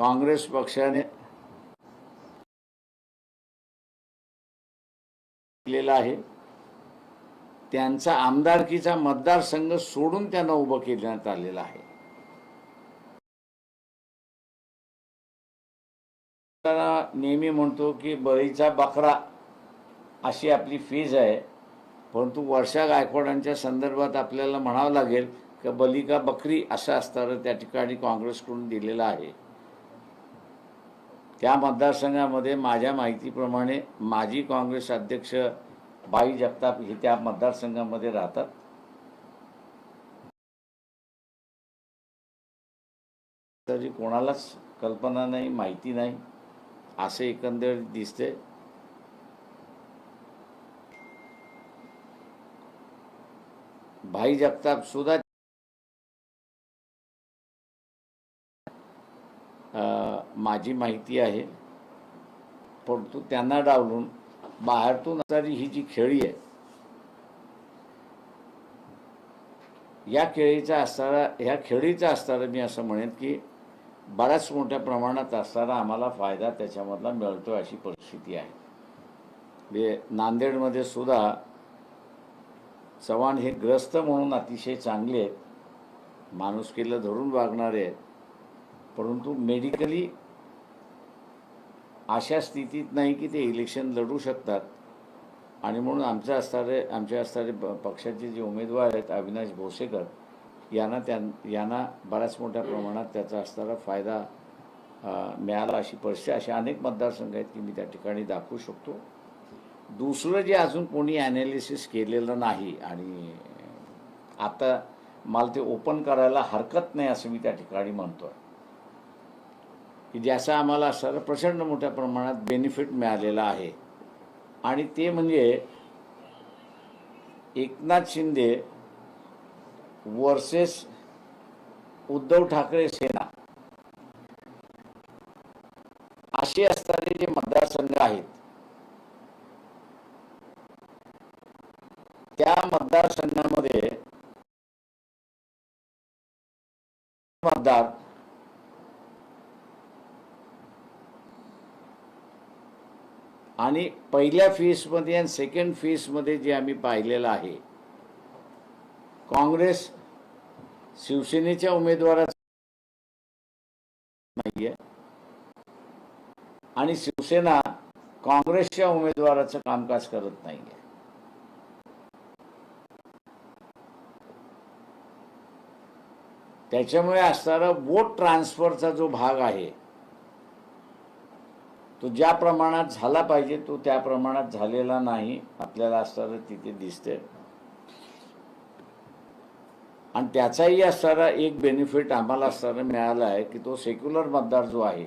काँग्रेस पक्षाने केलेला आहे. त्यांचा आमदारकीचा मतदारसंघ सोडून त्यांना उभं करण्यात आलेला आहे. नेहमी म्हणतो की बळीचा बकरा अशी आपली फीज आहे. परंतु वर्षा गायकवाडांच्या संदर्भात आपल्याला म्हणावं लागेल की बली का बकरी असं असणारं त्या ठिकाणी काँग्रेसकडून दिलेलं आहे. त्या मतदारसंघामध्ये माझ्या माहितीप्रमाणे माजी काँग्रेस अध्यक्ष बाई जगताप हे त्या मतदारसंघामध्ये राहतात. तरी कोणालाच कल्पना नाही माहिती नाही. असे एकंदरीत दिसते. भाई जगताप सुद्धा माझी माहिती आहे. परंतु त्यांना डावलून बाहेरतून असणारी ही जी खेळी आहे या खेळीचा असणारा ह्या खेळीचा असणारा मी असं म्हणेन की बऱ्याच मोठ्या प्रमाणात असणारा आम्हाला फायदा त्याच्यामधला मिळतो अशी परिस्थिती आहे. म्हणजे नांदेडमध्ये सुद्धा चव्हाण हे ग्रस्त म्हणून अतिशय चांगले आहेत. माणुसकीला धरून वागणारे आहेत. परंतु मेडिकली अशा स्थितीत नाही की ते इलेक्शन लढू शकतात. आणि म्हणून आमच्या असणारे आमच्या असणारे प- पक्षाचे जे उमेदवार आहेत अविनाश भोसेकर यांना त्या यांना बऱ्याच मोठ्या प्रमाणात त्याचा असणारा फायदा मिळाला अशी परिस्थिती अशा अनेक मतदारसंघ आहेत की मी त्या ठिकाणी दाखवू शकतो. दुसरं जे अजून कोणी ॲनालिसिस केलेलं नाही आणि आता मला ते ओपन करायला हरकत नाही असं मी त्या ठिकाणी म्हणतो आहे की ज्याचा आम्हाला सर प्रचंड मोठ्या प्रमाणात बेनिफिट मिळालेला आहे. आणि ते म्हणजे एकनाथ शिंदे वर्सेस उद्धव ठाकरे सेना. असे असणारे जे मतदारसंघ आहेत त्या मतदारसंघामध्ये मतदार आणि पहिल्या फेजमध्ये आणि सेकंड फेजमध्ये जे आम्ही पाहिलेलं आहे काँग्रेस शिवसेनेच्या उमेदवाराचा नाही आहे आणि शिवसेना काँग्रेसच्या उमेदवाराचं कामकाज करत नाहीये. त्याच्यामुळे असणारा वोट ट्रान्सफरचा जो भाग आहे तो ज्या प्रमाणात झाला पाहिजे तो त्या प्रमाणात झालेला नाही आपल्याला असणारं तिथे दिसते आणि त्याचाही असणारा एक बेनिफिट आम्हाला असणारा मिळाला आहे की तो सेक्युलर मतदार जो आहे